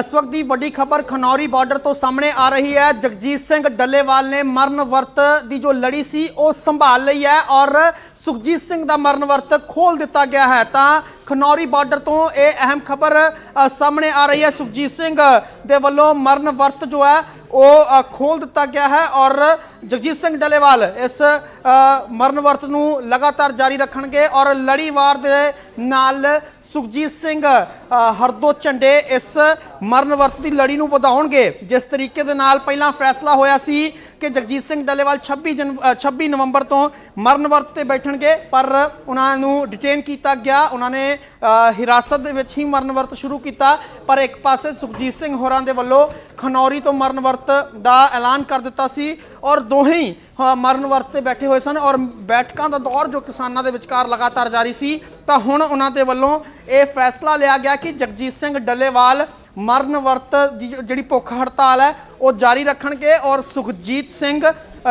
ਇਸ ਵਕਤ ਦੀ ਵੱਡੀ ਖਬਰ ਖਨੌਰੀ ਬਾਰਡਰ ਤੋਂ ਸਾਹਮਣੇ ਆ ਰਹੀ ਹੈ। ਜਗਜੀਤ ਸਿੰਘ ਡੱਲੇਵਾਲ ਨੇ ਮਰਨ ਵਰਤ ਦੀ ਜੋ ਲੜੀ ਸੀ ਉਹ ਸੰਭਾਲ ਲਈ ਹੈ ਔਰ ਸੁਖਜੀਤ ਸਿੰਘ ਦਾ ਮਰਨ ਵਰਤ ਖੋਲ ਦਿੱਤਾ ਗਿਆ ਹੈ। ਤਾਂ ਖਨੌਰੀ ਬਾਰਡਰ ਤੋਂ ਇਹ ਅਹਿਮ ਖਬਰ ਸਾਹਮਣੇ ਆ ਰਹੀ ਹੈ। ਸੁਖਜੀਤ ਸਿੰਘ ਦੇ ਵੱਲੋਂ ਮਰਨ ਵਰਤ ਜੋ ਹੈ ਉਹ ਅ, ਖੋਲ ਦਿੱਤਾ ਗਿਆ ਹੈ ਔਰ ਜਗਜੀਤ ਸਿੰਘ ਡੱਲੇਵਾਲ ਇਸ ਮਰਨ ਵਰਤ ਨੂੰ ਲਗਾਤਾਰ ਜਾਰੀ ਰੱਖਣਗੇ ਔਰ ਲੜੀਵਾਰ ਦੇ ਨਾਲ ਸੁਖਜੀਤ ਸਿੰਘ ਹਰਦੋ ਝੰਡੇ ਇਸ ਮਰਨ ਵਰਤ ਦੀ ਲੜੀ ਨੂੰ ਵਧਾਉਣਗੇ। ਜਿਸ ਤਰੀਕੇ ਦੇ ਨਾਲ ਪਹਿਲਾਂ ਫੈਸਲਾ ਹੋਇਆ ਸੀ ਕਿ ਜਗਜੀਤ ਸਿੰਘ ਡੱਲੇਵਾਲ 26 ਜਨ ਅ, 26 ਨਵੰਬਰ ਤੋਂ ਮਰਨ ਵਰਤ ਤੇ ਬੈਠਣਗੇ ਪਰ ਉਹਨਾਂ ਨੂੰ ਡਿਟੇਨ ਕੀਤਾ ਗਿਆ। ਉਹਨਾਂ ਨੇ ਹਿਰਾਸਤ ਦੇ ਵਿੱਚ ਹੀ ਮਰਨ ਵਰਤ ਸ਼ੁਰੂ ਕੀਤਾ। ਪਰ ਇੱਕ ਪਾਸੇ ਸੁਖਜੀਤ ਸਿੰਘ ਹੋਰਾਂ ਦੇ ਵੱਲੋਂ ਖਨੌਰੀ ਤੋਂ ਮਰਨ ਵਰਤ ਦਾ ਐਲਾਨ ਕਰ ਦਿੱਤਾ ਸੀ ਔਰ ਦੋਹੇ ਹੀ ਮਰਨ ਵਰਤ ਤੇ ਬੈਠੇ ਹੋਏ ਸਨ ਔਰ ਬੈਠਕਾਂ ਦਾ ਦੌਰ ਜੋ ਕਿਸਾਨਾਂ ਦੇ ਵਿਚਕਾਰ ਲਗਾਤਾਰ ਜਾਰੀ ਸੀ ਤਾਂ ਹੁਣ ਉਹਨਾਂ ਦੇ ਵੱਲੋਂ ਇਹ ਫੈਸਲਾ ਲਿਆ ਗਿਆ ਕਿ ਜਗਜੀਤ ਸਿੰਘ ਡੱਲੇਵਾਲ ਮਰਨ ਵਰਤ ਦੀ ਜਿਹੜੀ ਭੁੱਖ ਹੜਤਾਲ ਹੈ, ਉਹ ਜਾਰੀ ਰੱਖਣਗੇ ਔਰ ਸੁਖਜੀਤ ਸਿੰਘ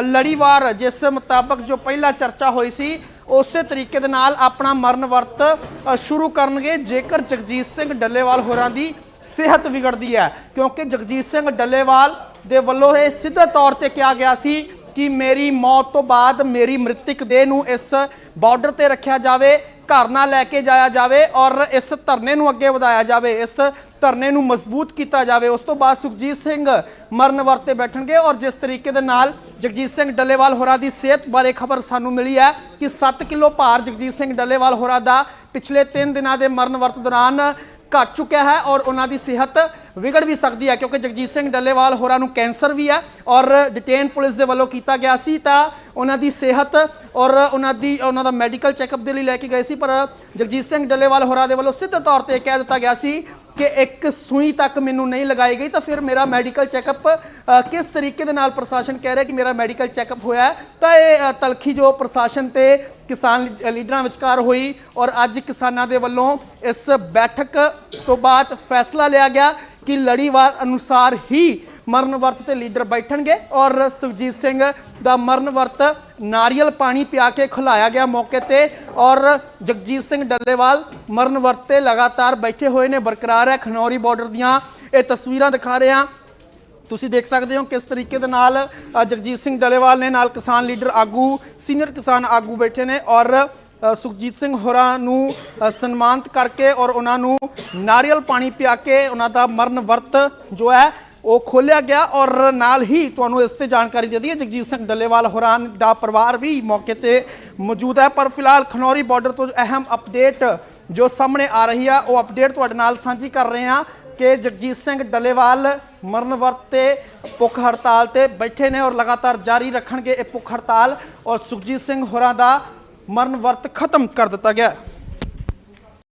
ਲੜੀਵਾਰ, ਜਿਸ ਮੁਤਾਬਕ ਜੋ ਪਹਿਲਾਂ ਚਰਚਾ ਹੋਈ ਸੀ, ਉਸੇ ਤਰੀਕੇ ਦੇ ਨਾਲ ਆਪਣਾ ਮਰਨ ਵਰਤ ਸ਼ੁਰੂ ਕਰਨਗੇ। ਜੇਕਰ ਜਗਜੀਤ ਸਿੰਘ ਡੱਲੇਵਾਲ ਹੋਰਾਂ ਦੀ ਸਿਹਤ ਵਿਗੜਦੀ ਹੈ, ਕਿਉਂਕਿ ਜਗਜੀਤ ਸਿੰਘ ਡੱਲੇਵਾਲ ਦੇ ਵੱਲੋਂ ਇਹ ਸਿੱਧੇ ਤੌਰ ਤੇ ਕਿਹਾ ਗਿਆ ਸੀ ਕਿ ਮੇਰੀ ਮੌਤ ਤੋਂ ਬਾਅਦ ਮੇਰੀ ਮ੍ਰਿਤਕ ਦੇਹ ਨੂੰ ਇਸ ਬਾਰਡਰ ਤੇ ਰੱਖਿਆ ਜਾਵੇ। ਘਰ ਨਾਲ ਲੈ ਕੇ ਜਾਇਆ ਜਾਵੇ ਔਰ ਇਸ ਧਰਨੇ ਨੂੰ ਅੱਗੇ ਵਧਾਇਆ ਜਾਵੇ, ਇਸ ਧਰਨੇ ਨੂੰ ਮਜ਼ਬੂਤ ਕੀਤਾ ਜਾਵੇ। ਉਸ ਤੋਂ ਬਾਅਦ ਸੁਖਜੀਤ ਸਿੰਘ ਮਰਨ ਵਰਤ ਤੇ ਬੈਠਣਗੇ ਔਰ ਜਿਸ ਤਰੀਕੇ ਦੇ ਨਾਲ ਜਗਜੀਤ ਸਿੰਘ ਡੱਲੇਵਾਲ ਹੋਰਾਂ ਦੀ ਸਿਹਤ ਬਾਰੇ ਖਬਰ ਸਾਨੂੰ ਮਿਲੀ ਹੈ ਕਿ 7 ਕਿਲੋ ਭਾਰ ਜਗਜੀਤ ਸਿੰਘ ਡੱਲੇਵਾਲ ਹੋਰਾਂ ਦਾ ਪਿਛਲੇ 3 ਦਿਨਾਂ ਦੇ ਮਰਨ ਵਰਤ ਦੌਰਾਨ ਘਟ ਚੁੱਕਿਆ ਹੈ ਔਰ ਉਹਨਾਂ ਦੀ ਸਿਹਤ ਵਿਗੜ ਵੀ ਸਕਦੀ ਹੈ, ਕਿਉਂਕਿ ਜਗਜੀਤ ਸਿੰਘ ਡੱਲੇਵਾਲ ਹੋਰਾਂ ਨੂੰ ਕੈਂਸਰ ਵੀ ਹੈ ਔਰ ਡਿਟੇਨ ਪੁਲਿਸ ਦੇ ਵੱਲੋਂ ਕੀਤਾ ਗਿਆ ਸੀ ਤਾਂ ਉਹਨਾਂ ਦੀ ਸਿਹਤ ਔਰ ਉਹਨਾਂ ਦੀ, ਉਹਨਾਂ ਦਾ ਮੈਡੀਕਲ ਚੈੱਕਅਪ ਦੇ ਲਈ ਲੈ ਕੇ ਗਏ ਸੀ, ਪਰ ਜਗਜੀਤ ਸਿੰਘ ਡੱਲੇਵਾਲ ਹੋਰਾਂ ਦੇ ਵੱਲੋਂ ਸਿੱਧੇ ਤੌਰ ਤੇ ਕਹਿ ਦਿੱਤਾ ਗਿਆ ਸੀ ਕਿ ਇੱਕ ਸੂਈ ਤੱਕ ਮੈਨੂੰ ਨਹੀਂ ਲਗਾਈ ਗਈ ਤਾਂ ਫਿਰ ਮੇਰਾ ਮੈਡੀਕਲ ਚੈੱਕਅਪ ਕਿਸ ਤਰੀਕੇ ਦੇ ਨਾਲ ਪ੍ਰਸ਼ਾਸਨ ਕਹਿ ਰਿਹਾ ਕਿ ਮੇਰਾ ਮੈਡੀਕਲ ਚੈੱਕਅਪ ਹੋਇਆ ਤਾਂ ਇਹ ਤਲਖੀ ਜੋ ਪ੍ਰਸ਼ਾਸਨ ਤੇ ਕਿਸਾਨ ਲੀਡਰਾਂ ਵਿਚਕਾਰ ਹੋਈ ਔਰ ਅੱਜ ਕਿਸਾਨਾਂ ਦੇ ਵੱਲੋਂ ਇਸ ਬੈਠਕ ਤੋਂ ਬਾਅਦ ਫੈਸਲਾ ਲਿਆ ਗਿਆ ਕਿ ਲੜੀਵਾਰ ਅਨੁਸਾਰ ਹੀ ਮਰਨ ਵਰਤ ਤੇ ਲੀਡਰ ਬੈਠਣਗੇ ਔਰ ਸੁਖਜੀਤ ਸਿੰਘ ਦਾ ਮਰਨ ਵਰਤ ਨਾਰੀਅਲ ਪਾਣੀ ਪਿਆ ਕੇ ਖੁਲਾਇਆ ਗਿਆ ਮੌਕੇ ਤੇ ਔਰ ਜਗਜੀਤ ਸਿੰਘ ਡੱਲੇਵਾਲ ਮਰਨ ਵਰਤ ਤੇ ਲਗਾਤਾਰ ਬੈਠੇ ਹੋਏ ਨੇ, ਬਰਕਰਾਰ ਹੈ। ਖਨੌਰੀ ਬਾਰਡਰ ਦੀਆਂ ਇਹ ਤਸਵੀਰਾਂ ਦਿਖਾ ਰਹੇ ਹਾਂ। ਤੁਸੀਂ ਦੇਖ ਸਕਦੇ ਹੋ ਕਿਸ ਤਰੀਕੇ ਦੇ ਨਾਲ ਜਗਜੀਤ ਸਿੰਘ ਡੱਲੇਵਾਲ ਨੇ ਨਾਲ ਕਿਸਾਨ ਲੀਡਰ ਆਗੂ, ਸੀਨੀਅਰ ਕਿਸਾਨ ਆਗੂ ਬੈਠੇ ਨੇ ਔਰ ਸੁਖਜੀਤ ਸਿੰਘ ਹੋਰਾਂ ਨੂੰ ਸਨਮਾਨਿਤ ਕਰਕੇ ਔਰ ਉਹਨਾਂ ਨੂੰ ਨਾਰੀਅਲ ਪਾਣੀ ਪਿਆ ਕੇ ਉਹਨਾਂ ਦਾ ਮਰਨ ਵਰਤ ਜੋ ਹੈ ਉਹ ਖੋਲਿਆ ਗਿਆ ਔਰ ਨਾਲ ਹੀ ਤੁਹਾਨੂੰ ਇਸ ਤੇ ਜਾਣਕਾਰੀ ਦੇ ਦਈਏ, ਜਗਜੀਤ ਸਿੰਘ ਡੱਲੇਵਾਲ ਹੋਰਾਂ ਦਾ ਪਰਿਵਾਰ ਵੀ ਮੌਕੇ ਤੇ ਮੌਜੂਦ ਹੈ। ਪਰ ਫਿਲਹਾਲ ਖਨੌਰੀ ਬਾਰਡਰ ਤੋਂ ਅਹਿਮ ਅਪਡੇਟ ਜੋ ਸਾਹਮਣੇ ਆ ਰਹੀ ਆ, ਉਹ ਅਪਡੇਟ ਤੁਹਾਡੇ ਨਾਲ ਸਾਂਝੀ ਕਰ ਰਹੇ ਹਾਂ ਕਿ ਜਗਜੀਤ ਸਿੰਘ ਡੱਲੇਵਾਲ ਮਰਨ ਵਰਤ ਤੇ ਭੁੱਖ ਹੜਤਾਲ ਤੇ ਬੈਠੇ ਨੇ ਔਰ ਲਗਾਤਾਰ ਜਾਰੀ ਰੱਖਣਗੇ ਇਹ ਭੁੱਖ ਹੜਤਾਲ ਔਰ ਸੁਖਜੀਤ ਸਿੰਘ ਹੋਰਾਂ ਦਾ ਮਰਨ ਵਰਤ ਖਤਮ ਕਰ ਦਿੱਤਾ ਗਿਆ।